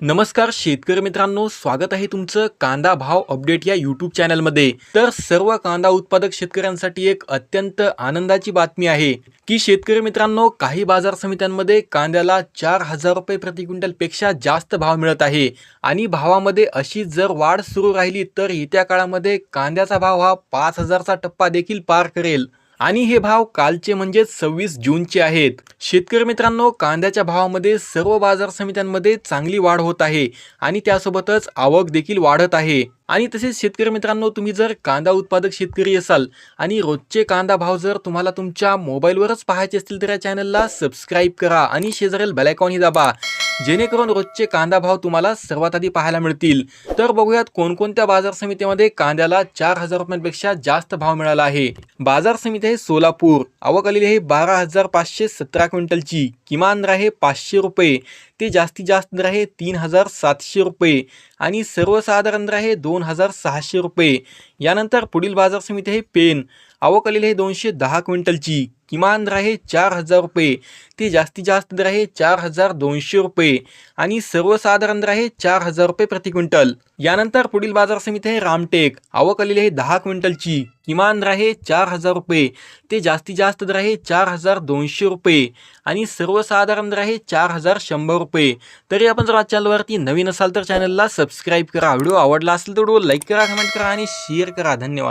नमस्कार शेतकरी मित्रांनो स्वागत आहे तुमचं कांदा भाव अपडेट या यूट्यूब चॅनलमध्ये. तर सर्व कांदा उत्पादक शेतकऱ्यांसाठी एक अत्यंत आनंदाची बातमी आहे की शेतकरी मित्रांनो काही बाजार समित्यांमध्ये कांद्याला चार हजार रुपये प्रति क्विंटलपेक्षा जास्त भाव मिळत आहे. आणि भावामध्ये अशी जर वाढ सुरू राहिली तर येत्या काळामध्ये कांद्याचा भाव हा पाच हजारचा टप्पा देखील पार करेल. आणि हे भाव कालचे म्हणजे सव्वीस जूनचे आहेत. शेतकरी मित्रांनो कांद्याच्या भावामध्ये सर्व बाजार समित्यांमध्ये चांगली वाढ होत आहे आणि त्यासोबतच आवक देखील वाढत आहे. आणि तसेच शेतकरी मित्रांनो तुम्ही जर कांदा उत्पादक शेतकरी असाल आणि रोजचे कांदा भाव जर तुम्हाला तुमच्या मोबाईलवरच पाहायचे असतील तर या चॅनलला सबस्क्राईब करा आणि शेजारील बेलायकॉनही दाबा. जेणेकरून रोजचे कांदा भाव तुम्हाला सर्वात आधी पाहायला मिळतील. तर बघूयात कोणकोणत्या बाजार समितीमध्ये कांद्याला चार हजार रुपयांपेक्षा जास्त भाव मिळाला आहे. बाजार समिती आहे सोलापूर. आवक आलेली आहे बारा हजार पाचशे सतरा क्विंटलची किमान दर आहे पाचशे रुपये. ते जास्तीत जास्त दर आहे तीन हजार सातशे रुपये आणि सर्वसाधारण दर आहे दोन हजार सहाशे रुपये. यानंतर पुढील बाजार समिती आहे पेन. आवक आलेली आहे दोनशे दहा क्विंटलची. किमान दर आहे चार हजार रुपये. ते जास्तीत जास्त दर आहे चार हजार दोनशे रुपये. आणि सर्वसाधारण दर आहे चार हजार रुपये प्रति क्विंटल. यानंतर पुढील बाजार समिती आहे रामटेक. आवक आलेली आहे दहा क्विंटलची. किमान दर आहे चार हजार रुपये. ते जास्तीत जास्त दर आहे चार हजार दोनशे रुपये. आणि सर्वसाधारण दर आहे चार हजार शंभर रुपये. तरी आपण जर चॅनलवरती नवीन असाल तर चॅनलला सबस्क्राईब करा. व्हिडिओ आवडला असेल तर व्हिडिओ लाईक करा कमेंट करा आणि शेअर करा. धन्यवाद.